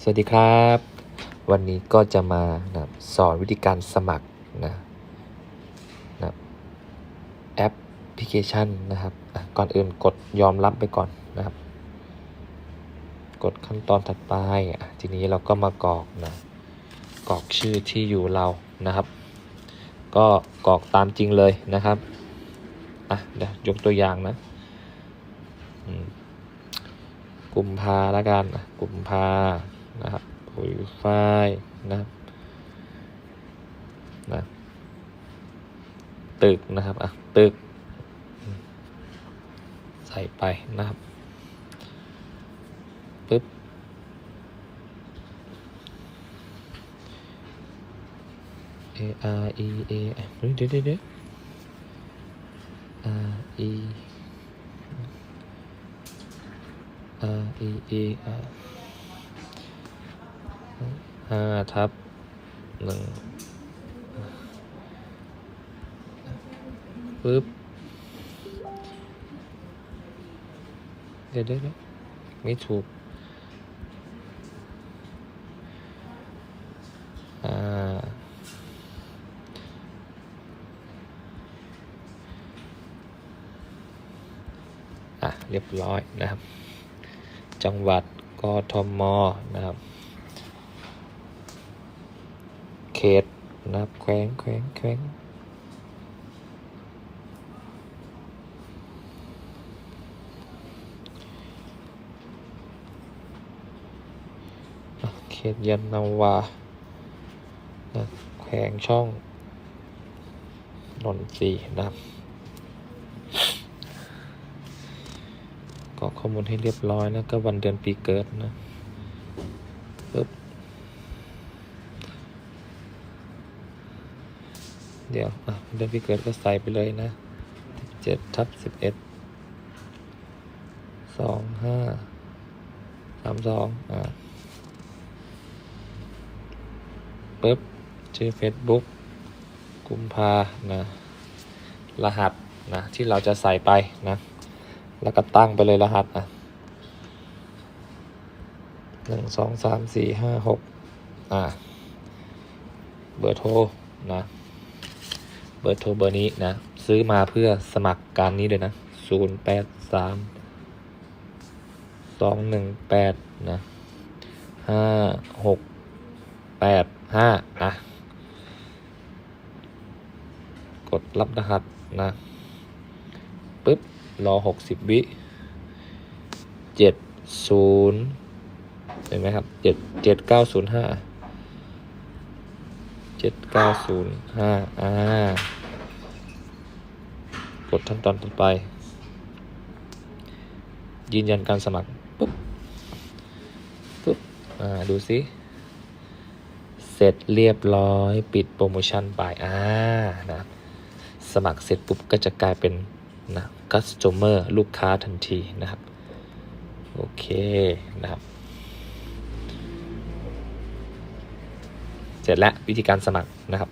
สวัสดีครับ วันนี้ก็จะมานะสอนวิธีการสมัครนะนะแอปพลิเคชันนะครับอะก่อนอื่นกดยอมรับไปก่อนนะครับ กดขั้นตอนถัดไปทีนี้เราก็มากรอกนะกรอกชื่อที่อยู่เรานะครับ ก็กรอกตามจริงเลยนะครับอะเดี๋ยวยกตัวอย่างนะกุมภาละกันกุมภา นะครับปุ๋ยฝ้ายนะครับนะตึกนะครับอะตึก ใส่ไปนะครับปึ๊บ A R E A เฮ้ยเดี๋ยวเดี๋ยวเดี๋ยว R E R E E R ห้าทับหนึ่งปึ๊บเดี๋ยวเดี๋ยวไม่ถูกอ่าอะ เรียบร้อยนะครับ จังหวัดกทมนะครับ เขตนะครับแขวงแขวงแขวงเขตยานนาวานะแขวงช่องนนทรีนะครับกรอกข้อมูลให้เรียบร้อยแล้วก็วันเดือนปีเกิดนะปึ๊บ เดี๋ยวอะเดือนปีเกิดก็ใส่ไปเลยนะเจ็ดทับสิบเอ็ดสองห้าสามสองอะปึ๊บชื่อ Facebook กุมภานะ รหัสนะ ที่เราจะใส่ไปนะ แล้วก็ตั้งไปเลยรหัสอะหนึ่งสองสามสี่ห้าหกอ่า เบอร์โทรนะ เบอร์โทรเบอร์นี้นะ ซื้อมาเพื่อสมัครการนี้เลยนะศูนย์แปดสามสองหนึ่งแปดนะห้าหกแปดห้านะ กดรับรหัสนะปึ๊บ รอหกสิบวิเจ็ดศูนย์เห็นไหมครับเจ็ดเจ็ดเก้าศูนย์ห้า เจ็ดเก้าศูนย์ห้าอ่ากดขั้นตอนต่อไป ยืนยันการสมัคร ปุ๊บ ปุ๊บ อ่า ดูสิเสร็จเรียบร้อยปิดโปรโมชั่นไปอ่านะสมัครเสร็จปุ๊บก็จะกลายเป็นนะ customer ลูกค้าทันทีนะครับ โอเคนะครับ เสร็จแล้ววิธีการสมัครนะครับ